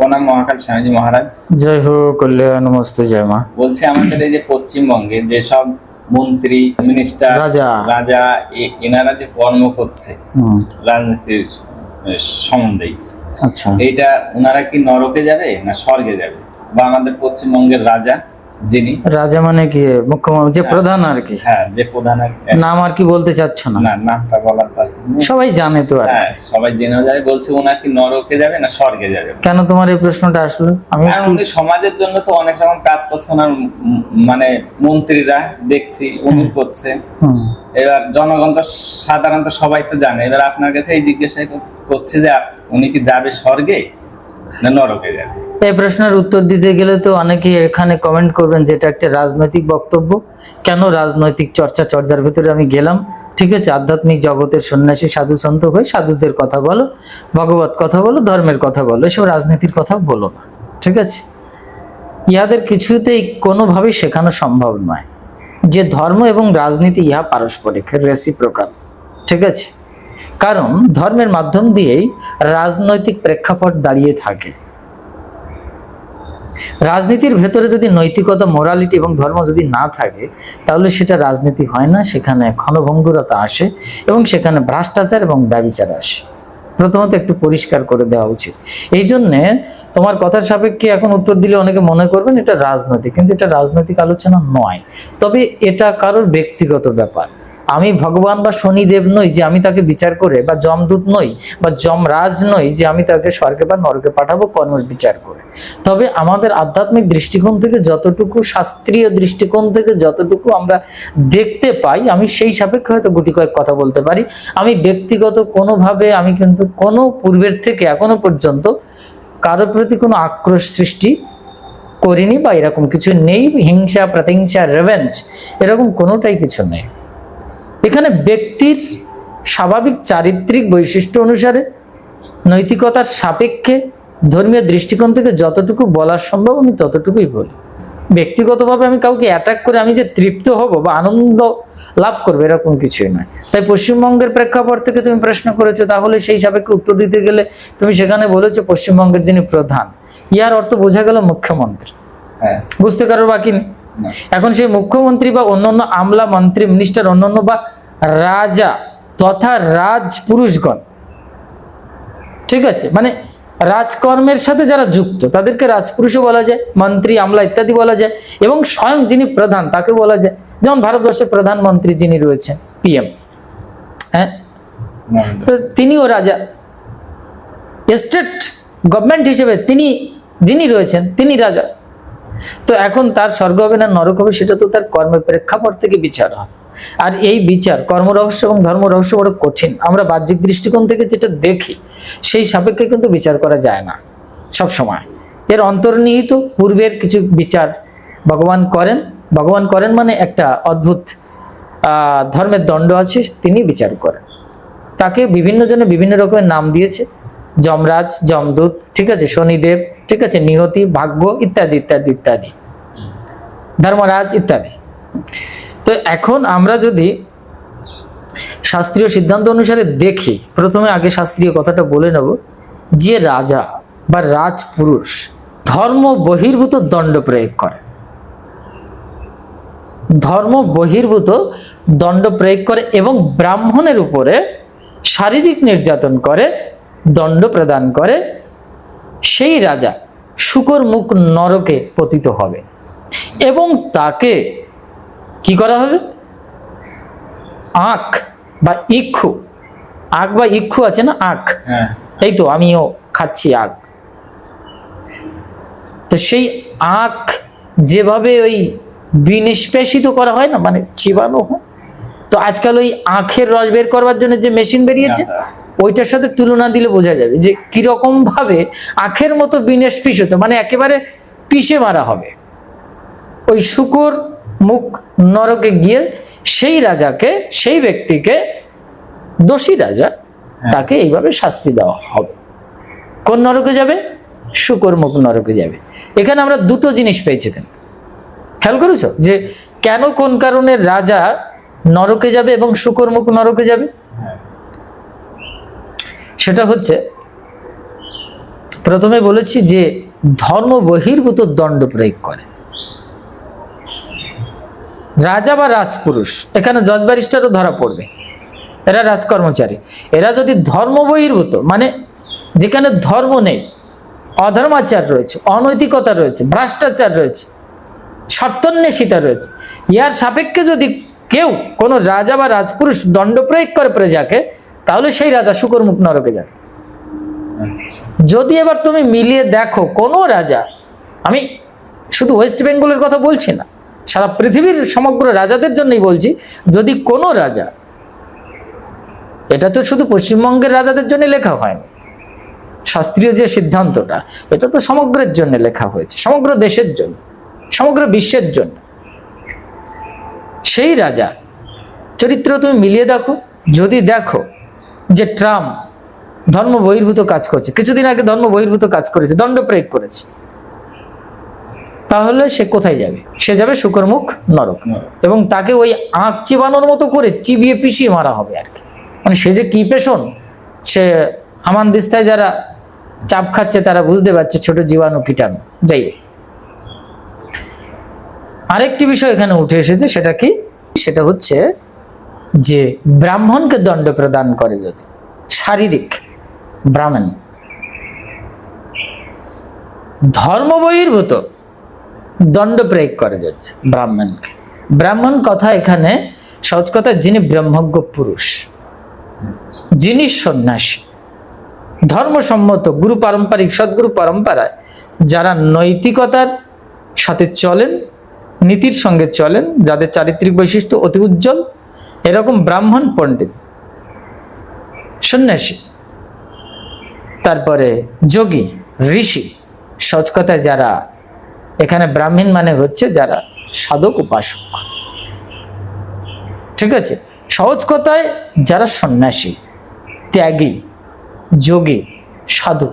প্রণাম মহাকাল স্বামীজি মহারাজ। জয় হো কল্যাণ মস্তু জয় মা। বলছি আমাদের এই যে পশ্চিমবঙ্গে যেসব মন্ত্রী মিনিস্টার রাজা। রাজা এনারা যে কর্ম করছে রাজনীতির সম্বন্ধেই। আচ্ছা। এইটা ওনারা কি নরকে যাবে না স্বর্গে যাবে? বা আমাদের পশ্চিমবঙ্গের রাজা যিনি? রাজা মানে কি? মুখ্যমন্ত্রী যে প্রধান আর কি? হ্যাঁ যে প্রধান নাম আর কি বলতে চাচ্ছ না? না নামটা সবাই জানে তো আর হ্যাঁ সবাই জেনে যায় বলছে ওনার কি নরকে যাবে না স্বর্গে যাবে? কেন তোমার এই প্রশ্নটা আসলো? আমি উনি সমাজের জন্য তো অনেক রকম কাজ করছে ওনার মানে মন্ত্রীরা দেখছি উনি করছে। এবার জনগণ তো সাধারণত সবাই তো জানে। এবার আপনার কাছে এই জিজ্ঞাসা কর- করছে যে উনি কি যাবে স্বর্গে না নরকে যাবে? এই প্রশ্নের উত্তর দিতে গেলে তো অনেকেই এখানে কমেন্ট করবেন যে এটা একটা রাজনৈতিক বক্তব্য। কেন রাজনৈতিক চর্চা চর্চার ভিতরে আমি গেলাম? ঠিক আছে, আধ্যাত্মিক জগতের সন্ন্যাসী, সাধু, সন্ত হয়ে সাধুদের কথা বলো, ভগবত কথা বলো, ধর্মের কথা বলো, এসব রাজনীতির কথা বলো না। ঠিক আছে? ইহাদের কিছুতেই কোনোভাবেই শেখানো সম্ভব নয় যে ধর্ম এবং রাজনীতি ইহা পারস্পরিক রেসিপ্রকাল ঠিক আছে? কারণ ধর্মের মাধ্যম দিয়েই রাজনৈতিক প্রেক্ষাপট দাঁড়িয়ে থাকে। রাজনীতির ভেতরে যদি নৈতিকতা মোরালিটি এবং ধর্ম যদি না থাকে, তাহলে সেটা রাজনীতি হয় না। সেখানে ক্ষণভঙ্গুরতা আসে এবং সেখানে ভ্রষ্টাচার এবং ব্যবিচার আসে। প্রথমত একটু পরিষ্কার করে দেওয়া উচিত। এই জন্যে তোমার কথার সাপেক্ষে এখন উত্তর দিলে অনেকে মনে করবেন এটা রাজনৈতিক, কিন্তু এটা রাজনৈতিক আলোচনা নয়। তবে এটা কারোর ব্যক্তিগত ব্যাপার। আমি ভগবান বা শনিদেব নই যে আমি তাকে বিচার করে, বা যমদূত নই, বা যমরাজ নই যে আমি তাকে স্বর্গে বা নরকে পাঠাবো, কর্মের বিচার করে। তবে আমাদের আধ্যাত্মিক দৃষ্টিকোণ থেকে যতটুকু, শাস্ত্রীয় দৃষ্টিকোণ থেকে যতটুকু আমরা দেখতে পাই, আমি সেই সাপেক্ষে হয়তো গুটি কয়েক কথা বলতে পারি। আমি ব্যক্তিগত কোনোভাবে আমি কিন্তু কোনো পূর্বের থেকে এখনও পর্যন্ত কারোর প্রতি কোনো আক্রোশ সৃষ্টি করিনি বা এরকম কিছু নেই। হিংসা, প্রতিহিংসা রেভেঞ্জ এরকম কোনোটাই কিছু নেই। এখানে ব্যক্তির স্বাভাবিক চারিত্রিক বৈশিষ্ট্য অনুসারে নৈতিকতার সাপেক্ষে ধর্মীয় দৃষ্টিকোণ থেকে যতটুকু বলা সম্ভব আমি ততটুকুই বলি। ব্যক্তিগতভাবে আমি কাউকে অ্যাটাক করে আমি যে তৃপ্ত হব বা আনন্দ লাভ করব এরকম কিছুই নয়। তাই পশ্চিমবঙ্গের প্রেক্ষাপট থেকে তুমি প্রশ্ন করেছ তাহলে সেই সাপেক্ষে উত্তর দিতে গেলে তুমি সেখানে বলেছ পশ্চিমবঙ্গের যিনি প্রধান ইহার অর্থ বোঝা গেল মুখ্যমন্ত্রী। হ্যাঁ। বুঝতে কারোর বাকি নেই। এখন সেই মুখ্যমন্ত্রী বা অন্যান্য আমলা মন্ত্রী মিনিস্টার অন্যান্য বা রাজা তথা রাজপুরুষগণ ঠিক আছে? মানে রাজকর্মের সাথে যারা যুক্ত তাদেরকে রাজপুরুষও বলা যায় মন্ত্রী আমলা ইত্যাদি বলা যায় এবং স্বয়ং যিনি প্রধান তাকে বলা যায়। যেমন ভারতবর্ষের প্রধানমন্ত্রী যিনি রয়েছেন পিএম হ্যাঁ? তো তিনিও রাজা। স্টেট গভর্নমেন্ট হিসেবে তিনি যিনি রয়েছেন তিনি রাজা। তো এখন তার স্বর্গ হবে না, নরক হবে, সেটা তো তার কর্মের প্রেক্ষাপট থেকে বিচার হয় আর এই বিচার কর্ম রহস্য এবং ধর্ম রহস্য বড় কঠিন। আমরা বাহ্যিক দৃষ্টিকোণ থেকে যেটা দেখি, সেই সাপেক্ষে কিন্তু বিচার করা যায় না সব সময় এর অন্তর্নিহিত পূর্বের কিছু বিচার ভগবান করেন। ভগবান করেন মানে একটা অদ্ভুত ধর্মের দণ্ড আছে, তিনি বিচার করেন। তাকে বিভিন্ন জনে বিভিন্ন রকমের নাম দিয়েছে। যমরাজ, যমদূত, ঠিক আছে, শনিদেব, ঠিক আছে, নিহতি, ভাগ্য ইত্যাদি ইত্যাদি ইত্যাদি। ধর্মরাজ ইত্যাদি। তো এখন আমরা যদি শাস্ত্রীয় সিদ্ধান্ত অনুসারে দেখি, প্রথমে আগে শাস্ত্রীয় কথাটা বলে নেব, যে রাজা বা রাজপুরুষ ধর্ম বহির্ভূত দণ্ড প্রয়োগ করে। ধর্ম বহির্ভূত দণ্ড প্রয়োগ করে এবং ব্রাহ্মণের উপরে শারীরিক নির্যাতন করে দণ্ড প্রদান করে সেই রাজা শুকর মুখ নরকে পতিত হবে। এবং তাকে কি করা হবে? আখ বা ইক্ষু। আখ বা ইক্ষু আছে না? আখ। হ্যাঁ। এই তো আমিও খাচ্ছি আখ। তো সেই আখ যেভাবে ওই বিনিষ্পেষিত করা হয় না মানে চিবানো হয় তো আজকাল ওই আখের রস বের করবার জন্য যে মেশিন বেরিয়েছে আচ্ছা। ওইটার সাথে তুলনা দিলে বোঝা যাবে যে কীরকম ভাবে আখের মতো বিনিষ্পিষিত মানে একেবারে পিষে মারা হবে। ওই শুকর মুখ নরকে গিয়ে সেই রাজাকে সেই ব্যক্তিকে দোষী রাজা তাকে এইভাবে শাস্তি দেওয়া হবে। কোন নরকে যাবে? শুকর মুখ নরকে যাবে। এখানে আমরা দুটো জিনিস পেয়েছি এখানে। খেয়াল করেছ? যে কেন কোন কারণে রাজা নরকে যাবে এবং শুকর মুখ নরকে যাবে? হ্যাঁ সেটা হচ্ছে, প্রথমে বলেছি যে ধর্ম বহির্ভূত দণ্ড প্রয়োগ করে। রাজা বা রাজপুরুষ, এখানে জজ ব্যারিস্টারও ধরা পড়বে। এরা রাজকর্মচারী। এরা যদি ধর্ম বহির্ভূত মানে যেখানে ধর্ম নেই, অধর্মাচার রয়েছে, অনৈতিকতা রয়েছে, ভ্রষ্টাচার রয়েছে, স্বার্থন্বেষিতা রয়েছে ইহার সাপেক্ষে যদি কেউ কোনো রাজা বা রাজপুরুষ দণ্ড প্রয়োগ করে প্রজাকে তাহলে সেই রাজা শুকরমুখ নরকে যাবে যদি এবার তুমি মিলিয়ে দেখো কোন রাজা, আমি শুধু ওয়েস্ট বেঙ্গলের কথা বলছি না, সারা পৃথিবীর সমগ্র রাজাদের জন্যই বলছি, যদি কোনো রাজা, এটা তো শুধু পশ্চিমবঙ্গের রাজাদের জন্য লেখা হয়নি, শাস্ত্রীয় যে সিদ্ধান্তটা, এটা তো সমগ্রের জন্য লেখা হয়েছে, সমগ্র দেশের জন্য, সমগ্র বিশ্বের জন্য। সেই রাজা, চরিত্র তুমি মিলিয়ে দেখো, যদি দেখো যে ট্রাম্প ধর্ম বহির্ভূত কাজ করছে কিছুদিন আগে ধর্ম বহির্ভূত কাজ করেছে দণ্ড প্রয়োগ করেছে তাহলে সে কোথায় যাবে? সে যাবে শুকরমুখ নরক। এবং তাকে ওই আঁক চিবানোর মতো করে চিবিয়ে পিষিয়ে মারা হবে আর কি। মানে সে যে কি পেশন সে আমান দিস্তায় যারা চাপ খাচ্ছে তারা বুঝতে পারছে ছোট জীবাণু কীটাণু। যাই আরেকটি বিষয় এখানে উঠে এসেছে সেটা কি? সেটা হচ্ছে যে ব্রাহ্মণকে দণ্ড প্রদান করে যদি, শারীরিক, ব্রাহ্মণ। ধর্ম বহির্ভূত দণ্ড প্রয়োগ করে যদি ব্রাহ্মণকে। ব্রাহ্মণ কথা এখানে সহজ কথা, যিনি ব্রহ্মজ্ঞ পুরুষ, যিনি সন্ন্যাসী, ধর্মসম্মত গুরু পারম্পরিক সদ্গুরু পরম্পরায় যারা নৈতিকতার সাথে চলেন, নীতির সঙ্গে চলেন, যাদের চারিত্রিক বৈশিষ্ট্য অতি উজ্জ্বল এরকম ব্রাহ্মণ পণ্ডিত। সন্ন্যাসী। তারপরে যোগী, ঋষি। সহজ কথায় যারা এখানে ব্রাহ্মণ মানে হচ্ছে যারা সাধক উপাসক। ঠিক আছে? সহজ কথায় যারা সন্ন্যাসী, ত্যাগী, যোগী, সাধু,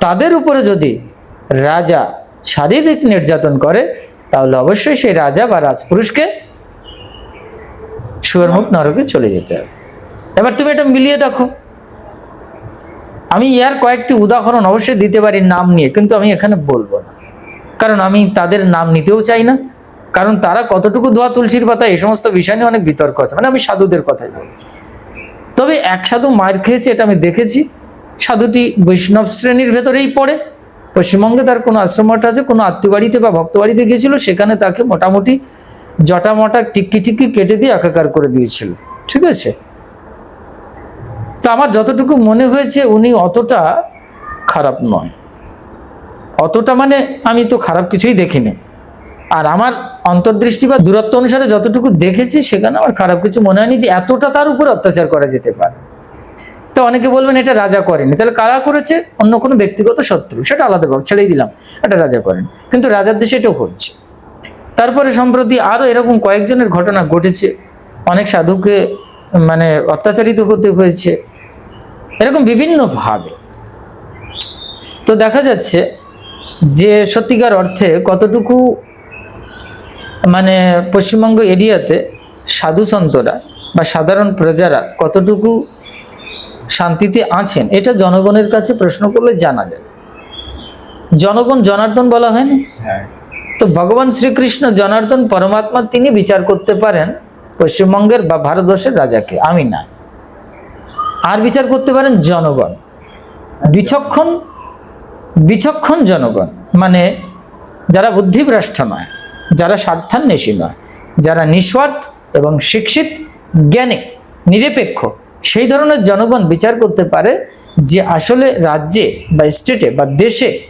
তাদের উপরে যদি রাজা শারীরিক নির্যাতন করে, তাহলে অবশ্যই সেই রাজা বা রাজপুরুষকে সুয়ারমুখ নরকে চলে যেতে হবে। এবার তুমি এটা মিলিয়ে দেখো। আমি ইয়ার কয়েকটি উদাহরণ অবশ্যই দিতে পারি নাম নিয়ে, কিন্তু আমি এখানে বলব না। কারণ আমি তাদের নাম নিতেও চাই না। কারণ তারা কতটুকু ধোয়া তুলসীর পাতা, এই সমস্ত বিষয় নিয়ে অনেক বিতর্ক আছে। মানে আমি সাধুদের কথাই বলছি। তবে এক সাধু মার খেয়েছে, এটা আমি দেখেছি। সাধুটি বৈষ্ণব শ্রেণির ভেতরেই পড়ে। পশ্চিমবঙ্গে তার কোনো আশ্রম আছে, কোনো আত্মীয় বাড়িতে বা ভক্ত বাড়িতে গিয়েছিল, সেখানে তাকে মোটামুটি জটা মটা টিক্কি টিক্কি কেটে দিয়ে একাকার করে দিয়েছিল। ঠিক আছে? তো আমার যতটুকু মনে হয়েছে, উনি অতটা খারাপ নয়। অতটা মানে আমি তো খারাপ কিছুই দেখিনি। আর আমার অন্তর্দৃষ্টি বা দূরত্ব অনুসারে যতটুকু দেখেছি, সেখানে আমার খারাপ কিছু মনে হয়নি যে এতটা তার উপর অত্যাচার করা যেতে পারে। তো অনেকে বলবেন, এটা রাজা করেনি। তাহলে কারা করেছে? অন্য কোনো ব্যক্তিগত শত্রু। সেটা আলাদা ভাব ছেড়েই দিলাম। এটা রাজা করেন। কিন্তু রাজার দেশে এটাও হচ্ছে। তারপরে সম্প্রতি আরও এরকম কয়েকজনের ঘটনা ঘটেছে। অনেক সাধুকে মানে অত্যাচারিত হতে হয়েছে। এরকম বিভিন্নভাবে তো দেখা যাচ্ছে যে সত্যিকার অর্থে কতটুকু মানে পশ্চিমবঙ্গ এরিয়াতে সাধু সন্তরা বা সাধারণ প্রজারা কতটুকু শান্তিতে আছেন, এটা জনগণের কাছে প্রশ্ন করলে জানা যায়। জনগণ জনার্দন বলা হয় না? হ্যাঁ। তো ভগবান শ্রীকৃষ্ণ জনার্দন পরমাত্মা তিনি বিচার করতে পারেন পশ্চিমবঙ্গের বা ভারতবর্ষের রাজাকে। আমি না। আর বিচার করতে পারেন জনগণ। বিচক্ষণ বিচক্ষণ জনগণ। মানে যারা বুদ্ধিভ্রষ্ট নয়, যারা স্বার্থান্বেষী নয়, যারা নিঃস্বার্থ এবং শিক্ষিত, জ্ঞানী, নিরপেক্ষ, সেই ধরনের জনগণ বিচার করতে পারে যে আসলে রাজ্যে বা স্টেটে বা দেশে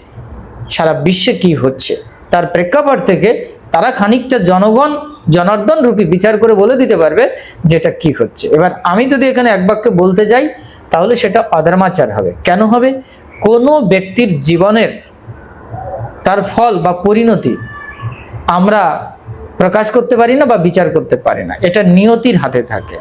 সারা বিশ্বে কি হচ্ছে। তার প্রেক্ষাপট থেকে তারা খানিকটা জনগণ, জনার্দন রূপী বিচার করে বলে দিতে পারবে যেটা কি হচ্ছে। এবার আমি যদি এখানে এক বাক্যে বলতে যাই, তাহলে সেটা অধর্মাচার হবে। কেন হবে? কোনো ব্যক্তির জীবনের তার ফল বা পরিণতি আমরা প্রকাশ করতে পারি না বা বিচার করতে পারি না। এটা নিয়তির হাতে থাকে।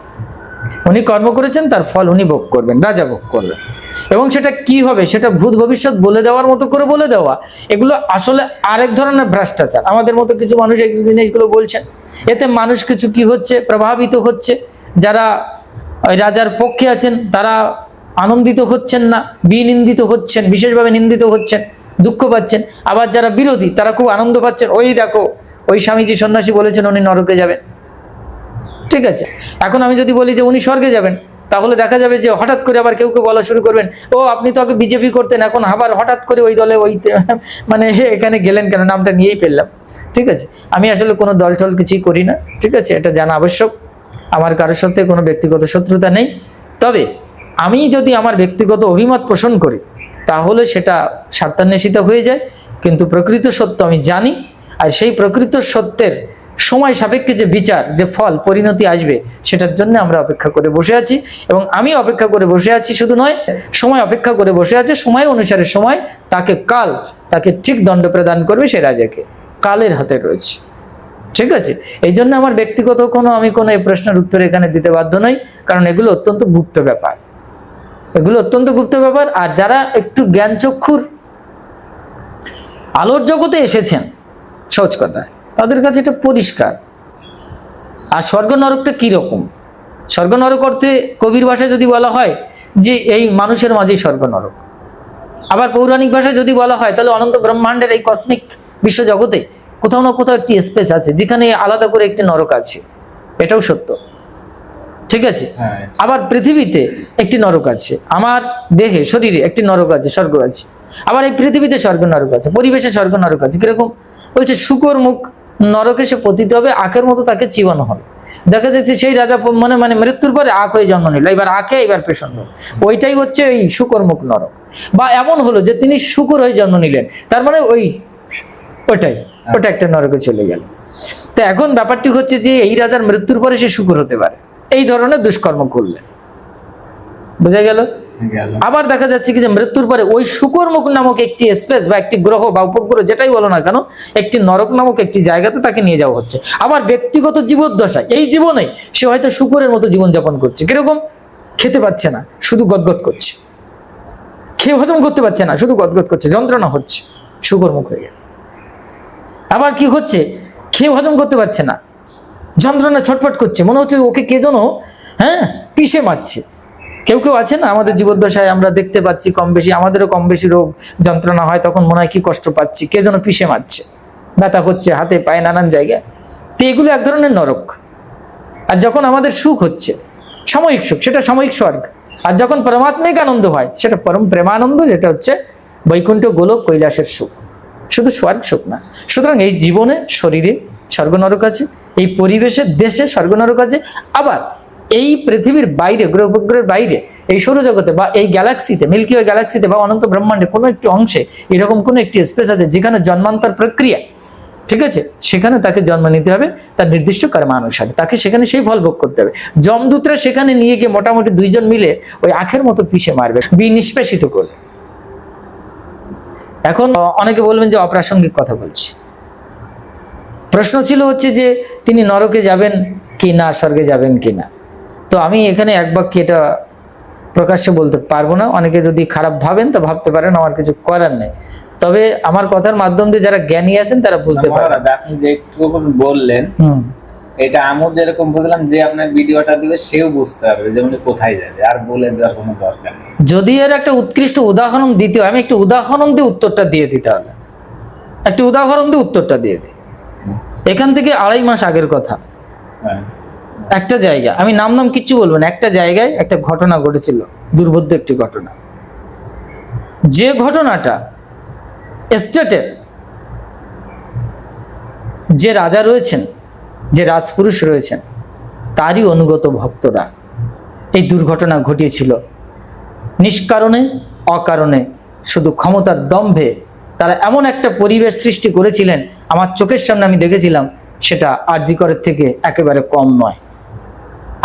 উনি কর্ম করেছেন, তার ফল উনি ভোগ করবেন, রাজা ভোগ করবেন। এবং সেটা কি হবে সেটা ভূত ভবিষ্যৎ বলে দেওয়ার মতো করে বলে দেওয়া, এগুলো আসলে আরেক ধরনের ভ্রষ্টাচার। আমাদের মতো কিছু মানুষ এই জিনিসগুলো বলছেন। এতে মানুষ কিছু কি হচ্ছে, প্রভাবিত হচ্ছে, যারা রাজার পক্ষে আছেন, তারা আনন্দিত হচ্ছেন না, বিনিন্দিত হচ্ছেন, বিশেষভাবে নিন্দিত হচ্ছেন, দুঃখ পাচ্ছেন। আবার যারা বিরোধী, তারা খুব আনন্দ পাচ্ছেন, ওই দেখো, ওই স্বামীজি সন্ন্যাসী বলেছেন উনি নরকে যাবেন। ঠিক আছে? এখন আমি যদি বলি যে উনি স্বর্গে যাবেন তাহলে দেখা যাবে যে হঠাৎ করে আবার কেউ কেউ বলা শুরু করবেন, ও, আপনি তো আগে বিজেপি করতেন, এখন আবার হঠাৎ করে ওই দলে ওই মানে এখানে গেলেন কেন? নামটা নিয়েই ফেললাম। ঠিক আছে? আমি আসলে কোনো দল টল কিছুই করি না। ঠিক আছে? এটা জানা আবশ্যক। আমার কারোর সাথে কোনো ব্যক্তিগত শত্রুতা নেই। তবে আমি যদি আমার ব্যক্তিগত অভিমত পোষণ করি, তাহলে সেটা স্বার্থান্বেষিত হয়ে যায়। কিন্তু প্রকৃত সত্য আমি জানি। আর সেই প্রকৃত সত্যের সময় সাপেক্ষে যে বিচার, যে ফল, পরিণতি আসবে, সেটার জন্য আমরা অপেক্ষা করে বসে আছি। এবং আমি অপেক্ষা করে বসে আছি শুধু নয়, সময় অপেক্ষা করে বসে আছে, সময় অনুসারে সময় তাকে কাল, তাকে ঠিক দণ্ড প্রদান করবে সে রাজাকে, কালের হাতে রয়েছে। ঠিক আছে? এই জন্য আমার ব্যক্তিগত কোনো, আমি কোনো এই প্রশ্নের উত্তর এখানে দিতে বাধ্য নই, কারণ এগুলো অত্যন্ত গুপ্ত ব্যাপার। এগুলো অত্যন্ত গুপ্ত ব্যাপার, আর যারা একটু জ্ঞানচক্ষুর, আলোর জগতে এসেছেন, সহজ কথায় তাদের কাছে এটা পরিষ্কার। আর স্বর্গ নরকটা কীরকম? স্বর্গ নরক অর্থে কবির ভাষায় যদি বলা হয় যে এই মানুষের মাঝেই স্বর্গ নরক আবার পৌরাণিক ভাষায় যদি বলা হয় তাহলে অনন্ত ব্রহ্মাণ্ডের এই কসমিক বিশ্বজগতে কোথাও না কোথাও একটি স্পেস আছে যেখানে আলাদা করে একটি নরক আছে। এটাও সত্য। ঠিক আছে? হ্যাঁ আবার পৃথিবীতে একটি নরক আছে। আমার দেহে শরীরে একটি নরক আছে স্বর্গ আছে। আবার এই পৃথিবীতে স্বর্গ নরক আছে পরিবেশে স্বর্গ নরক আছে। কীরকম? বলছে শুকর মুখ নরকে সে পতিত হবে আখের মতো তাকে চিবানো হবে। দেখা যাচ্ছে সেই রাজা মানে মানে মৃত্যুর পরে আখ হয়ে জন্ম নিল এবার আখে এবার পেছন ওইটাই হচ্ছে ওই শুকর মুখ নরক। বা এমন হলো যে তিনি শুকর হয়ে জন্ম নিলেন তার মানে ওই ওটাই ওটা একটা নরকে চলে গেল। তো এখন ব্যাপারটি হচ্ছে যে এই রাজার মৃত্যুর পরে সে শুকর হতে পারে। এই ধরনের দুষ্কর্ম করলেন। বোঝা গেল? আবার দেখা যাচ্ছে কি যে মৃত্যুর পরে ওই শুকরমুখ নামক একটি স্পেস বা একটি গ্রহ বা উপগ্রহ, যেটাই বলো না কেন, একটি নরক নামক একটি জায়গাতে তাকে নিয়ে যাওয়া হচ্ছে। আবার ব্যক্তিগত জীবদ্দশায়, এই জীবনে সে হয়তো শুকরের মতো জীবনযাপন করছে। কীরকম? খেতে পাচ্ছে না, শুধু গদগদ করছে। খেয়ে হজম করতে পারছে না, শুধু গদগদ করছে, যন্ত্রণা হচ্ছে, শুকরমুখ হয়ে গেছে আবার কি হচ্ছে? খেয়ে হজম করতে পারছে না, যন্ত্রণা ছটফট করছে। মনে হচ্ছে ওকে কে যেন হ্যাঁ পিষে মারছে। কেউ কেউ আছে না? আমাদের জীবদ্দশায় আমরা দেখতে পাচ্ছি কম বেশি আমাদেরও কম বেশি রোগ যন্ত্রণা হয় তখন মনে হয় কি কষ্ট পাচ্ছি কে যেন পিষে মারছে ব্যথা হচ্ছে হাতে পায়ে নানান জায়গায়। তো এগুলো এক ধরনের নরক। আর যখন আমাদের সুখ হচ্ছে সাময়িক সুখ সেটা সাময়িক স্বর্গ। আর যখন পরমাত্মিক আনন্দ হয় সেটা পরম প্রেমানন্দ যেটা হচ্ছে বৈকুণ্ঠ গোলক কৈলাসের সুখ। শুধু স্বর্গ সুখ না। সুতরাং এই জীবনে শরীরে স্বর্গ নরক আছে এই পরিবেশের দেশে স্বর্গ নরক আছে আবার এই পৃথিবীর বাইরে, গ্রহ উপগ্রহের বাইরে, এই সৌরজগতে বা এই গ্যালাক্সিতে, মিল্কি ওয়ে গ্যালাক্সিতে বা অনন্ত ব্রহ্মাণ্ডে কোনো একটি অংশে, এরকম কোনো একটি স্পেস আছে যেখানে জন্মান্তর প্রক্রিয়া, ঠিক আছে? সেখানে তাকে জন্ম নিতে হবে, তার নির্দিষ্ট কর্মানুসারে তাকে সেখানে সেই ফল ভোগ করতে হবে। যমদূতরা সেখানে নিয়ে গিয়ে মোটামুটি দুইজন মিলে ওই আখের মতো পিষে মারবে, বিনিষ্পেষিত করবে। এখন অনেকে বলবেন যে অপ্রাসঙ্গিক কথা বলছি। প্রশ্ন ছিল হচ্ছে যে তিনি নরকে যাবেন কি না, স্বর্গে যাবেন কি না? তো আমি এখানে এক বাক্যে এটা প্রকাশ্যে বলতে পারব না। অনেকে যদি খারাপ ভাবেন তো ভাবতে পারেন আমার কিছু করার নেই। তবে আমার কথার মাধ্যম দিয়ে যারা জ্ঞানী আছেন তারা বুঝতে পারেন আপনি যে একটু বললেন এটা আমও যেরকম বুঝলাম যে আপনার ভিডিওটা দিবে সেও বুঝতে পারবে যে উনি কোথায় যাবে। আর বলে দেওয়ার কোনো দরকার নেই। যদি এর একটা উৎকৃষ্ট উদাহরণ দিতে হয় আমি একটু উদাহরণ দিয়ে উত্তরটা দিয়ে দিতে হবে। একটা উদাহরণ দিয়ে উত্তরটা দিয়ে দিই। এখান থেকে আড়াই মাস আগের কথা। হ্যাঁ। একটা জায়গা, আমি নাম নাম কিচ্ছু বলব না, একটা জায়গায় একটা ঘটনা ঘটেছিল, দুর্বোধ্য একটি ঘটনা। যে ঘটনাটা স্টেটের যে রাজা রয়েছেন, যে রাজপুরুষ রয়েছেন, তারই অনুগত ভক্তরা এই দুর্ঘটনা ঘটিয়েছিল। নিষ্কারণে, অকারণে, শুধু ক্ষমতার দম্ভে তারা এমন একটা পরিবেশ সৃষ্টি করেছিলেন, আমার চোখের সামনে আমি দেখেছিলাম, সেটা আরজিকরের থেকে একেবারে কম নয়।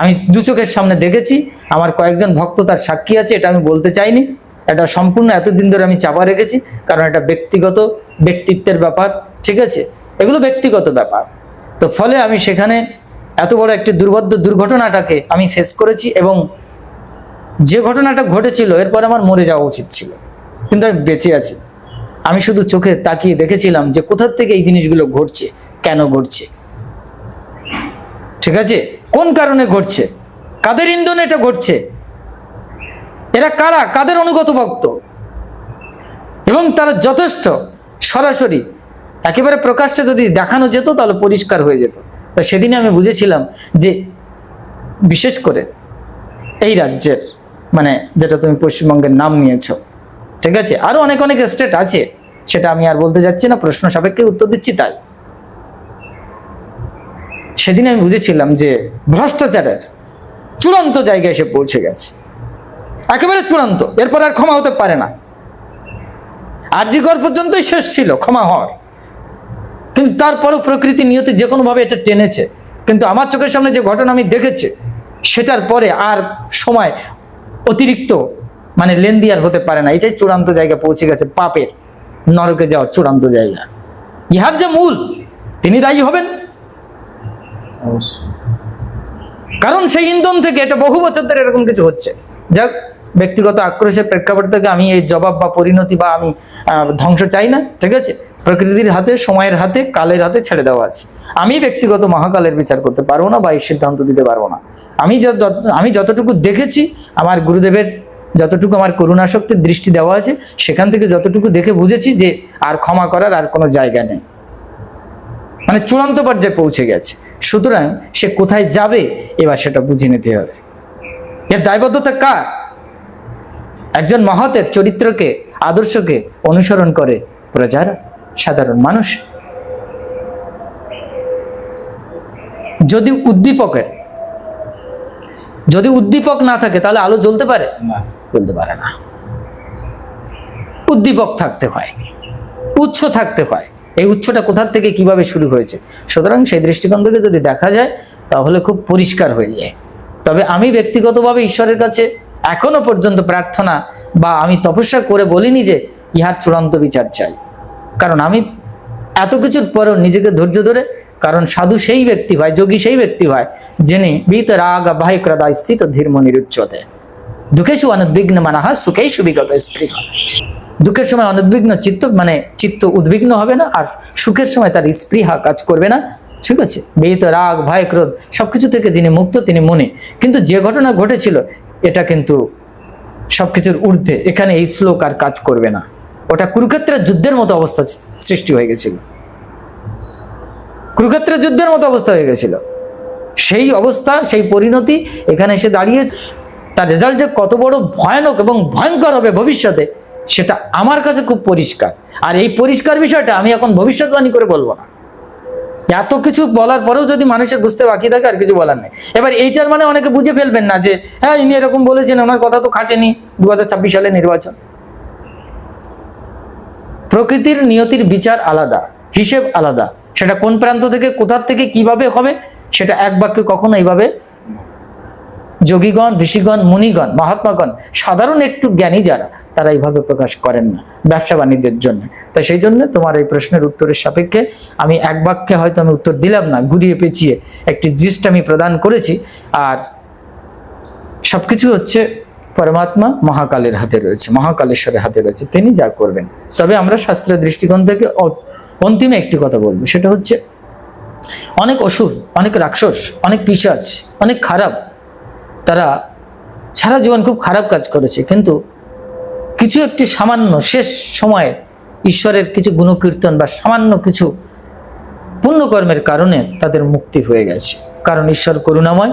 আমি দু চোখের সামনে দেখেছি, আমার কয়েকজন ভক্ত তার সাক্ষী আছে, এটা আমি বলতে চাইনি। এটা সম্পূর্ণ এতদিন ধরে আমি চাপা রেখেছি, কারণ এটা ব্যক্তিগত, ব্যক্তিত্বের ব্যাপার, ঠিক আছে? এগুলো ব্যক্তিগত ব্যাপার। তো ফলে আমি সেখানে এত বড় একটি দুর্বোধ্য দুর্ঘটনাটাকে আমি ফেস করেছি এবং যে ঘটনাটা ঘটেছিল, এরপর আমার মরে যাওয়া উচিত ছিল। কিন্তু আমি বেঁচে আছি। আমি শুধু চোখে তাকিয়ে দেখেছিলাম যে কোথার থেকে এই জিনিসগুলো ঘটছে, কেন ঘটছে। ঠিক আছে? কোন কারণে ঘটছে? কাদের ইন্ধনে এটা ঘটছে? এরা কারা? কাদের অনুগত ভক্ত? এবং তারা যথেষ্ট, সরাসরি, একেবারে প্রকাশ্যে যদি দেখানো যেত, তাহলে পরিষ্কার হয়ে যেত। তা সেদিনে আমি বুঝেছিলাম যে, বিশেষ করে এই রাজ্যের মানে যেটা তুমি পশ্চিমবঙ্গের নাম নিয়েছ, ঠিক আছে? আরও অনেক অনেক স্টেট আছে, সেটা আমি আর বলতে যাচ্ছি না, প্রশ্ন সাপেক্ষে উত্তর দিচ্ছি তাই। সেদিন আমি বুঝেছিলাম যে ভ্রষ্টাচারের চূড়ান্ত জায়গায় এসে পৌঁছে গেছে। একেবারে চূড়ান্ত, এরপর আর ক্ষমা হতে পারে না। আরজিকর পর্যন্তই শেষ ছিল, ক্ষমা হওয়ার। কিন্তু তারপরও প্রকৃতি নিয়তে যে কোনোভাবে এটা টেনেছে। কিন্তু আমার চোখের সামনে যে ঘটনা আমি দেখেছি, সেটার পরে আর সময় অতিরিক্ত মানে লেন্দি আর হতে পারে না। এটাই চূড়ান্ত জায়গা পৌঁছে গেছে পাপের, নরকে যাওয়ার চূড়ান্ত জায়গা। ইহার যে মূল, তিনি দায়ী হবেন। কারণ সেই ইন্ধন থেকে এটা বহু বছর ধরে এরকম কিছু হচ্ছে। যাক, ব্যক্তিগত আক্রোশের প্রেক্ষাপট থেকে আমি এই জবাব বা পরিণতি বা আমি ধ্বংস চাই না, ঠিক আছে? প্রকৃতির হাতে, সময়ের হাতে, কালের হাতে ছেড়ে দেওয়া আছে। আমি ব্যক্তিগত মহাকালের বিচার করতে পারব না বা এই সিদ্ধান্ত দিতে পারব না। আমি আমি যতটুকু দেখেছি, আমার গুরুদেবের যতটুকু আমার করুণা শক্তির দৃষ্টি দেওয়া আছে, সেখান থেকে যতটুকু দেখে বুঝেছি যে আর ক্ষমা করার আর কোনো জায়গা নেই। মানে চূড়ান্ত পর্যায়ে পৌঁছে গেছে। সুতরাং সে কোথায় যাবে এবার সেটা বুঝে নিতে হবে। এর দায়বদ্ধতা কার? একজন মহতের চরিত্রকে আদর্শকে অনুসরণ করে প্রজার সাধারণ মানুষ। যদি উদ্দীপকের যদি উদ্দীপক না থাকে তাহলে আলো জ্বলতে পারে? না। বলতে পারে না। উদ্দীপক থাকতে হয় উৎস থাকতে হয়। এই উৎসটা কোথার থেকে কীভাবে শুরু হয়েছে? সুতরাং সেই দৃষ্টিকোণ থেকে যদি দেখা যায়, তাহলে খুব পরিষ্কার হয়ে যায়। তবে আমি ব্যক্তিগতভাবে ঈশ্বরের কাছে এখনও পর্যন্ত প্রার্থনা বা আমি তপস্যা করে বলিনি যে ইহার চূড়ান্ত বিচার চাই। কারণ আমি এত কিছুর পরেও নিজেকে ধৈর্য ধরে, কারণ সাধু সেই ব্যক্তি হয়, যোগী সেই ব্যক্তি হয়, যিনি বিত রাগ ভাই ক্রদা স্থিত ধীর্ম নিরুচ্চতে দুঃখেশু অনুদ্বিগ্ন মানাহা সুখেশু বিগত স্পৃহা। দুঃখের সময় অনুদ্বিগ্ন চিত্ত মানে চিত্ত উদ্বিগ্ন হবে না আর সুখের সময় তার স্পৃহা কাজ করবে না। ঠিক আছে? বেহিত রাগ, ভয়, ক্রোধ সবকিছু থেকে যিনি মুক্ত, তিনি মনে। কিন্তু যে ঘটনা ঘটেছিল, এটা কিন্তু সবকিছুর ঊর্ধ্বে। এখানে এই শ্লোক আর কাজ করবে না। ওটা কুরুক্ষেত্রের যুদ্ধের মতো অবস্থা সৃষ্টি হয়ে গেছিল। কুরুক্ষেত্রের যুদ্ধের মতো অবস্থা হয়ে গেছিল। সেই অবস্থা, সেই পরিণতি এখানে এসে দাঁড়িয়ে তার রেজাল্ট যে কত বড় ভয়ানক এবং ভয়ঙ্কর হবে ভবিষ্যতে। সেটা আমার কাছে খুব পরিষ্কার। আর এই পরিষ্কার বিষয়টা আমি এখন ভবিষ্যৎবাণী করে বলব না। এত কিছু বলার পরেও যদি মানুষের বুঝতে বাকি থাকে, আর কিছু বলার নেই। এবার এইটার মানে অনেকে বুঝে ফেলবেন না যে হ্যাঁ ইনি এরকম বলেছেন, ওনার কথা তো খাটেনি দু হাজার ছাব্বিশ সালে নির্বাচন। প্রকৃতির নিয়তির বিচার আলাদা, হিসেব আলাদা। সেটা কোন প্রান্ত থেকে, কোথার থেকে, কীভাবে হবে, সেটা এক বাক্যে কখনো এইভাবে যোগীগণ, ঋষিগণ, মুনিগণ, মহাত্মাগণ সাধারণ একটু জ্ঞানী যারা, তারা এইভাবে প্রকাশ করেন না ব্যবসা বাণিজ্যের জন্য। তাই সেই জন্য তোমার এই প্রশ্নের উত্তরের সাপেক্ষে আমি এক বাক্যে হয়তো আমি উত্তর দিলাম না, ঘুরিয়ে পেঁচিয়ে একটি জিস্ট আমি প্রদান করেছি। আর সবকিছু হচ্ছে পরমাত্মা মহাকালের হাতে রয়েছে, মহাকালেশ্বরের হাতে রয়েছে, তিনি যা করবেন। তবে আমরা শাস্ত্রের দৃষ্টিকোণ থেকে অন্তিমে একটি কথা বলব, সেটা হচ্ছে অনেক অসুর, অনেক রাক্ষস, অনেক পিসাচ অনেক খারাপ তারা সারা জীবন খুব খারাপ কাজ করেছে। কিন্তু কিছু একটি সামান্য শেষ সময়ে ঈশ্বরের কিছু গুণকীর্তন বা সামান্য কিছু পুণ্যকর্মের কারণে তাদের মুক্তি হয়ে গেছে। কারণ ঈশ্বর করুণাময়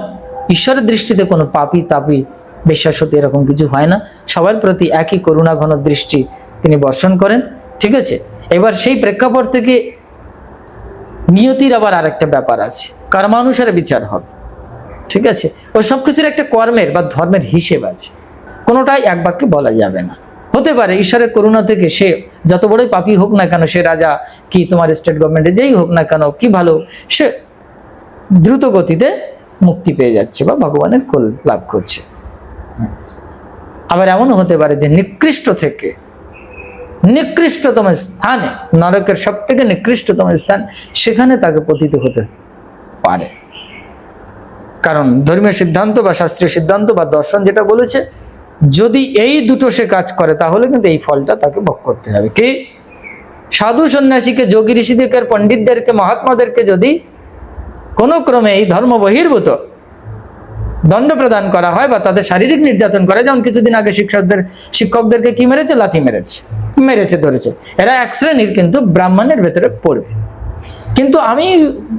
ঈশ্বরের দৃষ্টিতে কোনো পাপি, তাপি, বিশ্বাসতি এরকম কিছু হয় না। সবার প্রতি একই করুণা, ঘন দৃষ্টি তিনি বর্ষণ করেন। ঠিক আছে? এবার সেই প্রেক্ষাপট থেকে নিয়তির আবার আরেকটা ব্যাপার আছে। কর্মানুসারে বিচার হবে। ঠিক আছে? ওই সব কিছুর একটা কর্মের বা ধর্মের হিসেব আছে। কোনোটাই এক বাক্যে বলা যাবে না। হতে পারে ঈশ্বরের করুণা থেকে সে যত বড়ই পাপি হোক না কেন, সে রাজা কি তোমার স্টেট গভর্নমেন্টে যেই হোক না কেন, কি ভালো, সে দ্রুত গতিতে মুক্তি পেয়ে যাচ্ছে বা ভগবানের কোল লাভ করছে। আবার এমনও হতে পারে যে নিকৃষ্ট থেকে, নিকৃষ্টতম স্থানে, নরকের সব থেকে নিকৃষ্টতম স্থান, সেখানে তাকে পতিত হতে পারে। কারণ ধর্মীয় সিদ্ধান্ত বা শাস্ত্রীয় সিদ্ধান্ত বা দর্শন যেটা বলেছে, যদি এই দুটো সে কাজ করে, তাহলে কিন্তু এই ফলটা তাকে ভোগ করতে হবে। কি? সাধু সন্ন্যাসীকে, যোগী ঋষিদেরকে পণ্ডিতদেরকে, মহাত্মাদেরকে যদি কোনো ক্রমে এই ধর্ম বহির্ভূত, দণ্ড প্রদান করা হয় বা তাদের শারীরিক নির্যাতন করে, যেমন কিছুদিন আগে শিক্ষকদের, শিক্ষকদেরকে কি মেরেছে? লাথি মেরেছে। মেরেছে, ধরেছে। এরা এক শ্রেণির কিন্তু ব্রাহ্মণের ভেতরে পড়বে। কিন্তু আমি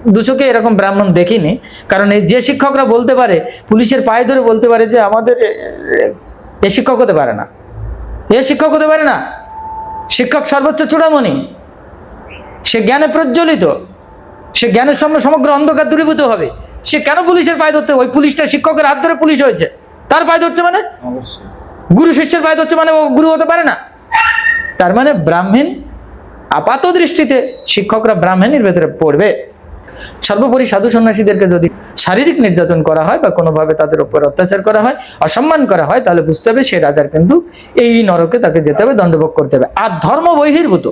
দুচোখে এরকম ব্রাহ্মণ দেখিনি কারণ এই যে শিক্ষকরা বলতে পারে পুলিশের পায়ে ধরে বলতে পারে যে আমাদের এ, এ শিক্ষক হতে পারে না। এ শিক্ষক হতে পারে না। শিক্ষক সর্বোচ্চ চূড়ামণি। সে জ্ঞানে প্রজ্বলিত। সে জ্ঞানের সামনে সমগ্র অন্ধকার দূরীভূত হবে। সে কেন পুলিশের পায়ে ধরতে ওই পুলিশটা শিক্ষকের হাত ধরে পুলিশ হয়েছে? তার পায়ে ধরছে মানে? গুরু শিষ্যের পায়ে ধরছে মানে ও গুরু হতে পারে না। তার মানে ব্রাহ্মণ আপাত দৃষ্টিতে শিক্ষকরা ব্রাহ্মণের ভেতরে পড়বে। সর্বোপরি সাধু সন্ন্যাসীদেরকে যদি শারীরিক নির্যাতন করা হয় বা কোনোভাবে তাদের উপর অত্যাচার করা হয়, অসম্মান করা হয়, তাহলে বুঝতে হবে সে রাজার কিন্তু এই নরকে তাকে যেতে হবে, দণ্ডভোগ করতে হবে। আর ধর্ম বহির্ভূত,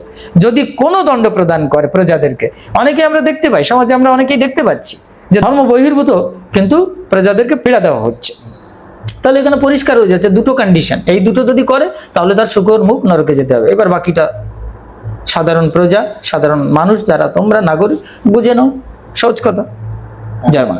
যদি কোনো দণ্ড প্রদান করে প্রজাদেরকে, অনেকে আমরা দেখতে পাই, সমাজে আমরা অনেকেই দেখতে পাচ্ছি, যে ধর্ম বহির্ভূত, কিন্তু প্রজাদেরকে পীড়া দেওয়া হচ্ছে। তাহলে এখানে পরিষ্কার হয়ে যাচ্ছে দুটো কন্ডিশন এই দুটো যদি করে, তাহলে তার শুকর মুখ নরকে যেতে হবে। এবার বাকিটা সাধারণ প্রজা সাধারণ মানুষ যারা তোমরা নাগরিক বুঝে নাও সহজ কথা। জয় মা।